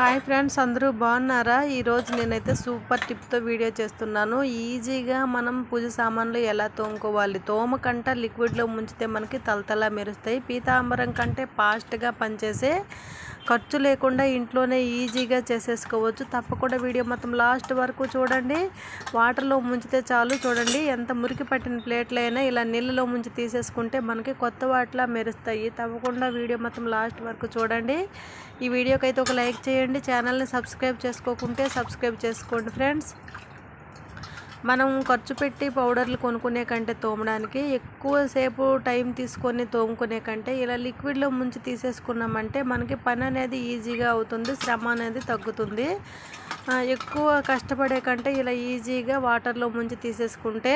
Hi friends అందరూ బాగున్నారా? ఈరోజు నేనైతే సూపర్ టిప్తో వీడియో చేస్తున్నాను. ఈజీగా మనం పూజ సామాన్లు ఎలా తోముకోవాలి? తోమ కంట లిక్విడ్లో ముంచితే మనకి తలతలా మెరుస్తాయి. పీతాంబరం కంటే ఫాస్ట్గా పనిచేసే ఖర్చు లేకుండా ఇంట్లోనే ఈజీగా చేసేసుకోవచ్చు. తప్పకుండా వీడియో మొత్తం లాస్ట్ వరకు చూడండి. వాటర్లో ముంచితే చాలు. చూడండి ఎంత మురికి పట్టిన ప్లేట్లైనా ఇలా నీళ్ళలో ముంచి తీసేసుకుంటే మనకి కొత్త వాటిలా మెరుస్తాయి. తప్పకుండా వీడియో మొత్తం లాస్ట్ వరకు చూడండి. ఈ వీడియోకి అయితే ఒక లైక్ చేయండి. ఛానల్ని సబ్స్క్రైబ్ చేసుకోకుంటే సబ్స్క్రైబ్ చేసుకోండి ఫ్రెండ్స్. మనం ఖర్చు పెట్టి పౌడర్లు కొనుక్కునే కంటే తోమడానికి ఎక్కువసేపు టైం తీసుకొని తోముకునే కంటే ఇలా లిక్విడ్లో ముంచి తీసేసుకున్నామంటే మనకి పని అనేది ఈజీగా అవుతుంది శ్రమ అనేది తగ్గుతుంది. ఎక్కువ కష్టపడే కంటే ఇలా ఈజీగా వాటర్లో ముంచి తీసేసుకుంటే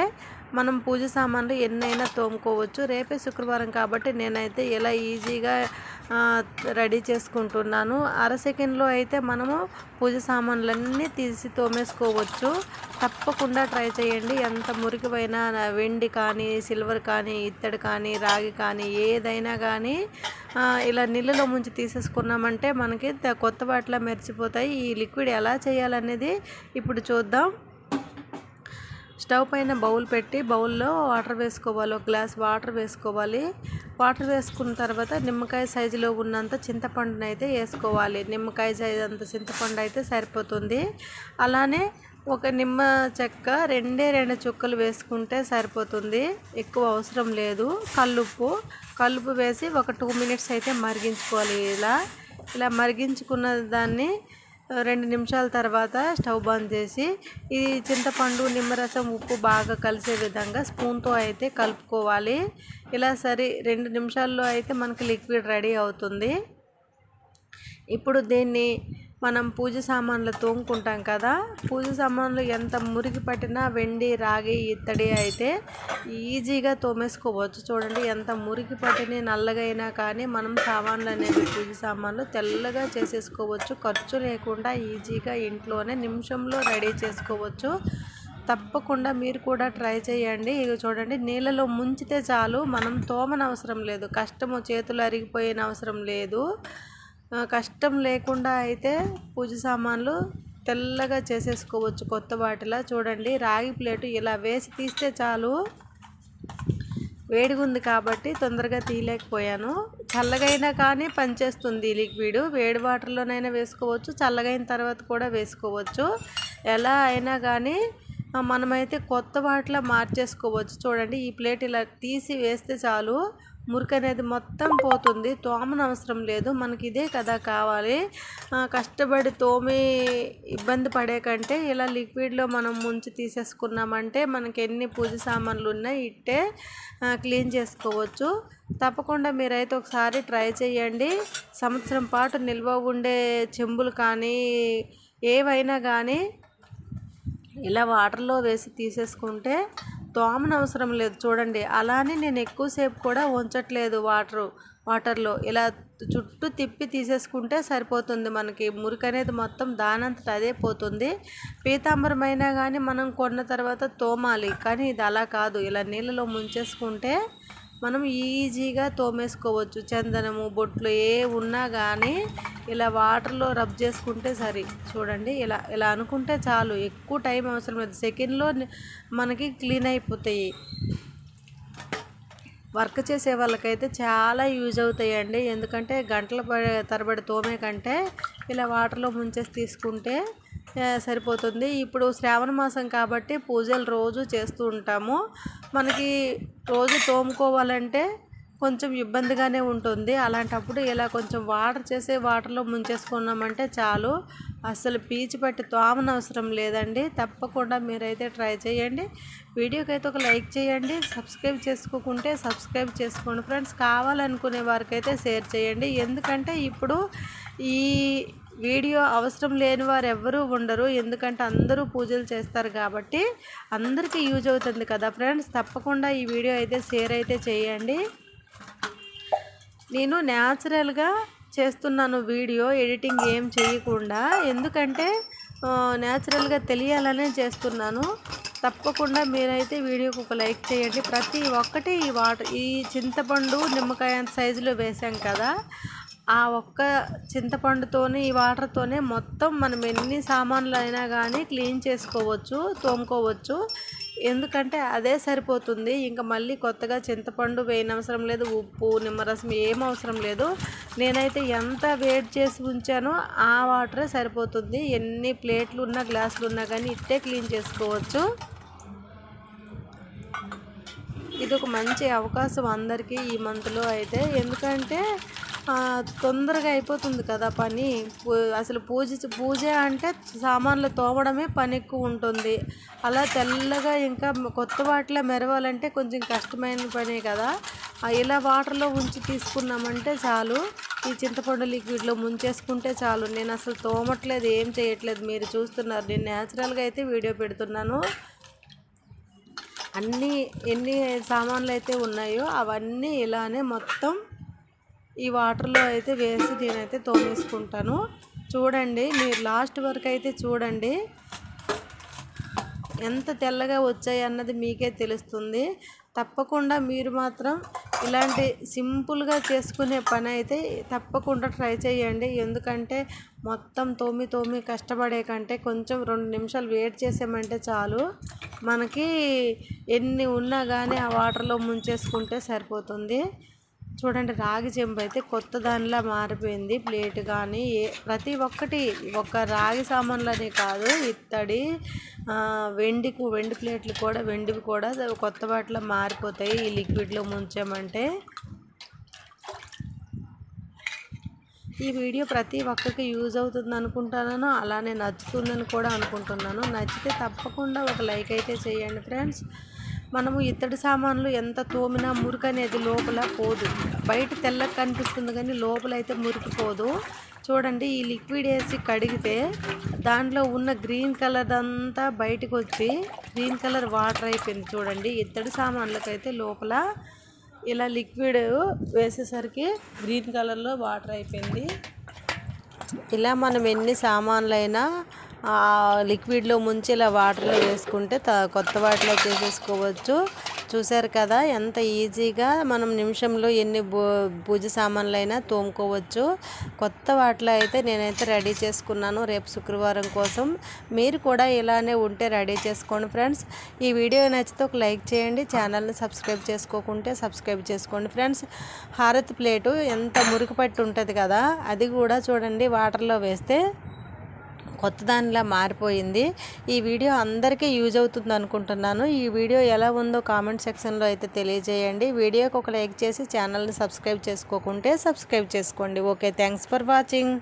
మనం పూజ సామాన్లు ఎన్నైనా తోముకోవచ్చు. రేపే శుక్రవారం కాబట్టి నేనైతే ఎలా ఈజీగా రెడీ చేసుకుంటున్నాను. అర సెకండ్లో అయితే మనము పూజ సామాన్లన్నీ తీసి తోమేసుకోవచ్చు. తప్పకుండా ట్రై చేయండి. ఎంత మురికిపోయిన వెండి కానీ సిల్వర్ కానీ ఇత్తడి కానీ రాగి కానీ ఏదైనా కానీ ఇలా నీళ్ళలో ముంచి తీసేసుకున్నామంటే మనకి కొత్త వాటిలో మెరిచిపోతాయి ఈ లిక్విడ్ ఎలా చేయాలనేది ఇప్పుడు చూద్దాం. స్టవ్ పైన బౌల్ పెట్టి బౌల్లో వాటర్ వేసుకోవాలి. ఒక గ్లాస్ వాటర్ వేసుకోవాలి. వాటర్ వేసుకున్న తర్వాత నిమ్మకాయ సైజులో ఉన్నంత చింతపండుని అయితే వేసుకోవాలి. నిమ్మకాయ సైజు అంత చింతపండు అయితే సరిపోతుంది. అలానే ఒక నిమ్మ చెక్క రెండే రెండు చుక్కలు వేసుకుంటే సరిపోతుంది. ఎక్కువ అవసరం లేదు. కల్లుప్పు కల్లుపు వేసి ఒక టూ మినిట్స్ అయితే మరిగించుకోవాలి. ఇలా ఇలా మరిగించుకున్న దాన్ని రెండు నిమిషాల తర్వాత స్టవ్ బంద్ చేసి ఈ చింతపండు నిమ్మరసం ఉప్పు బాగా కలిసే విధంగా స్పూన్తో అయితే కలుపుకోవాలి. ఇలా సరే రెండు నిమిషాల్లో అయితే మనకి లిక్విడ్ రెడీ అవుతుంది. ఇప్పుడు దీన్ని మనం పూజ సామాన్లు తోముకుంటాం కదా పూజ సామాన్లు ఎంత మురికి పట్టినా వెండి రాగి ఇత్తడి అయితే ఈజీగా తోమేసుకోవచ్చు. చూడండి ఎంత మురికి పట్టిన నల్లగైనా కానీ మనం సామాన్లు అనేది పూజ సామాన్లు తెల్లగా చేసేసుకోవచ్చు. ఖర్చు లేకుండా ఈజీగా ఇంట్లోనే నిమిషంలో రెడీ చేసుకోవచ్చు. తప్పకుండా మీరు కూడా ట్రై చేయండి. ఇక చూడండి నీళ్ళలో ముంచితే చాలు మనం తోమనవసరం లేదు. కష్టము చేతులు అరిగిపోయిన అవసరం లేదు. కష్టం లేకుండా అయితే పూజ సామాన్లు తెల్లగా చేసేసుకోవచ్చు కొత్త వాటిలా. చూడండి రాగి ప్లేటు ఇలా వేసి తీస్తే చాలు. వేడిగా ఉంది కాబట్టి తొందరగా తీయలేకపోయాను. చల్లగైనా కానీ పనిచేస్తుంది లిక్విడ్. వేడి వాటర్లోనైనా వేసుకోవచ్చు చల్లగైన తర్వాత కూడా వేసుకోవచ్చు. ఎలా అయినా కానీ మనమైతే కొత్త వాటిలో మార్చేసుకోవచ్చు. చూడండి ఈ ప్లేట్ ఇలా తీసి వేస్తే చాలు. మురికి అనేది మొత్తం పోతుంది. తోమన అవసరం లేదు. మనకి ఇదే కదా కావాలి. కష్టపడి తోమి ఇబ్బంది పడే కంటే ఇలా లిక్విడ్లో మనం ముంచి తీసేసుకున్నామంటే మనకి ఎన్ని పూజ సామాన్లు ఉన్నాయి ఇట్టే క్లీన్ చేసుకోవచ్చు. తప్పకుండా మీరైతే ఒకసారి ట్రై చేయండి. సంవత్సరం పాటు నిల్వ ఉండే చెంబులు కానీ ఏవైనా కానీ ఇలా వాటర్లో వేసి తీసేసుకుంటే దోమన అవసరం లేదు. చూడండి అలానే నేను ఎక్కువసేపు కూడా ఉంచట్లేదు వాటరు వాటర్లో. ఇలా చుట్టూ తిప్పి తీసేసుకుంటే సరిపోతుంది మనకి. మురికి అనేది మొత్తం దానంతట అదే పోతుంది. పీతాంబరం అయినా కానీ మనం కొన్న తర్వాత తోమాలి. కానీ ఇది అలా కాదు. ఇలా నీళ్ళలో ముంచేసుకుంటే మనం ఈజీగా తోమేసుకోవచ్చు. చందనము బొట్లు ఏ ఉన్నా కానీ ఇలా వాటర్లో రబ్ చేసుకుంటే సరి. చూడండి ఇలా ఇలా అనుకుంటే చాలు. ఎక్కువ టైం అవసరం లేదు. సెకండ్లో మనకి క్లీన్ అయిపోతాయి. వర్క్ చేసే వాళ్ళకైతే చాలా యూజ్ అవుతాయండి. ఎందుకంటే గంటల తరబడి తోమే కంటే ఇలా వాటర్లో ముంచేసి తీసుకుంటే సరిపోతుంది. ఇప్పుడు శ్రావణ మాసం కాబట్టి పూజలు రోజు చేస్తూ ఉంటాము. మనకి రోజు తోముకోవాలంటే కొంచెం ఇబ్బందిగానే ఉంటుంది. అలాంటప్పుడు ఇలా కొంచెం వాటర్ చేసే వాటర్లో ముంచేసుకున్నామంటే చాలు. అసలు పీచు పట్టి తోమనవసరం లేదండి. తప్పకుండా మీరైతే ట్రై చేయండి. వీడియోకి అయితే ఒక లైక్ చేయండి. సబ్స్క్రైబ్ చేసుకోకుంటే సబ్స్క్రైబ్ చేసుకోండి ఫ్రెండ్స్. కావాలనుకునే వారికైతే షేర్ చేయండి. ఎందుకంటే ఇప్పుడు ఈ వీడియో అవసరం లేని వారు ఎవ్వరూ ఉండరు. ఎందుకంటే అందరూ పూజలు చేస్తారు కాబట్టి అందరికీ యూజ్ అవుతుంది కదా ఫ్రెండ్స్? తప్పకుండా ఈ వీడియో అయితే షేర్ అయితే చేయండి. నేను న్యాచురల్గా చేస్తున్నాను వీడియో ఎడిటింగ్ ఏం చేయకుండా. ఎందుకంటే న్యాచురల్గా తెలియాలనే చేస్తున్నాను. తప్పకుండా మీరైతే వీడియోకి ఒక లైక్ చేయండి. ప్రతి ఒక్కటి ఈ వాటర్ ఈ చింతపండు నిమ్మకాయ సైజులో వేసాం కదా. ఆ ఒక్క చింతపండుతోనే ఈ వాటర్తోనే మొత్తం మనం ఎన్ని సామాన్లు అయినా కానీ క్లీన్ చేసుకోవచ్చు తోముకోవచ్చు. ఎందుకంటే అదే సరిపోతుంది. ఇంకా మళ్ళీ కొత్తగా చింతపండు వేయనవసరం లేదు ఉప్పు నిమ్మరసం ఏం అవసరం లేదు. నేనైతే ఎంత వేడి చేసి ఉంచానో ఆ వాటరే సరిపోతుంది. ఎన్ని ప్లేట్లు ఉన్నా గ్లాసులు ఉన్నా కానీ ఇట్టే క్లీన్ చేసుకోవచ్చు. ఇది ఒక మంచి అవకాశం అందరికీ ఈ మంత్లో అయితే. ఎందుకంటే తొందరగా అయిపోతుంది కదా పని. అసలు పూజ పూజ అంటే సామాన్లు తోమడమే పని ఎక్కువ ఉంటుంది. అలా తెల్లగా ఇంకా కొత్త వాటిలో మెరవాలంటే కొంచెం కష్టమైన పనే కదా. ఇలా వాటర్లో ఉంచి తీసుకున్నామంటే చాలు. ఈ చింతపండు లిక్విడ్లో ముంచేసుకుంటే చాలు. నేను అసలు తోమట్లేదు ఏం చేయట్లేదు. మీరు చూస్తున్నారు. నేను న్యాచురల్గా అయితే వీడియో పెడుతున్నాను. అన్నీ ఎన్ని సామాన్లు అయితే ఉన్నాయో అవన్నీ ఇలానే మొత్తం ఈ వాటర్లో అయితే వేసి నేనైతే తోమేసుకుంటాను. చూడండి మీరు లాస్ట్ వరకు అయితే చూడండి. ఎంత తెల్లగా వచ్చాయి అన్నది మీకే తెలుస్తుంది. తప్పకుండా మీరు మాత్రం ఇలాంటి సింపుల్గా చేసుకునే పని అయితే తప్పకుండా ట్రై చేయండి. ఎందుకంటే మొత్తం తోమి తోమి కష్టపడే కంటే కొంచెం రెండు నిమిషాలు వెయిట్ చేసామంటే చాలు. మనకి ఎన్ని ఉన్నా కానీ ఆ వాటర్లో ముంచేసుకుంటే సరిపోతుంది. చూడండి రాగి చెంబు అయితే కొత్త దానిలా మారిపోయింది. ప్లేట్ కానీ ఏ ప్రతి ఒక్కటి ఒక రాగి సామాన్లనే కాదు ఇత్తడి వెండికు వెండి ప్లేట్లు కూడా వెండివి కూడా కొత్త వాటిలో మారిపోతాయి. ఈ లిక్విడ్లో ముంచామంటే ఈ వీడియో ప్రతి ఒక్కరికి యూజ్ అవుతుంది అనుకుంటున్నాను అలానే నచ్చుతుందని కూడా అనుకుంటున్నాను. నచ్చితే తప్పకుండా ఒక లైక్ అయితే చేయండి ఫ్రెండ్స్. మనము ఇత్తడి సామాన్లు ఎంత తోమినా మురికి అనేది లోపల పోదు. బయట తెల్లగా కనిపిస్తుంది కానీ లోపల అయితే మురికి పోదు చూడండి ఈ లిక్విడ్ వేసి కడిగితే దాంట్లో ఉన్న గ్రీన్ కలర్ అంతా బయటకు వచ్చి గ్రీన్ కలర్ వాటర్ అయిపోయింది చూడండి. ఇత్తడి సామాన్లకైతే లోపల ఇలా లిక్విడ్ వేసేసరికి గ్రీన్ కలర్లో వాటర్ అయిపోయింది. ఇలా మనం ఎన్ని సామాన్లైనా లిక్విడ్లో ముంచి ఇలా వాటర్లో వేసుకుంటే కొత్త వాటిలో చేసేసుకోవచ్చు. చూసారు కదా ఎంత ఈజీగా మనం నిమిషంలో ఎన్ని పూజ సామాన్లైనా తోముకోవచ్చు. కొత్త వాటిలో అయితే నేనైతే రెడీ చేసుకున్నాను రేపు శుక్రవారం కోసం. మీరు కూడా ఇలానే ఉంటే రెడీ చేసుకోండి ఫ్రెండ్స్. ఈ వీడియో నచ్చితే ఒక లైక్ చేయండి ఛానల్ని సబ్స్క్రైబ్ చేసుకోకుంటే సబ్స్క్రైబ్ చేసుకోండి ఫ్రెండ్స్. హారతి ప్లేటు ఎంత మురికి పట్టి ఉంటుంది కదా అది కూడా చూడండి వాటర్లో వేస్తే. కొత్త దానిలా మారిపోయింది. ఈ వీడియో అందరికీ యూజ్ అవుతుంది అనుకుంటున్నాను. ఈ వీడియో ఎలా ఉందో కామెంట్ సెక్షన్లో అయితే తెలియజేయండి. వీడియోకి ఒక లైక్ చేసి ఛానల్ని సబ్స్క్రైబ్ చేసుకోకుంటే సబ్స్క్రైబ్ చేసుకోండి. Okay thanks for watching.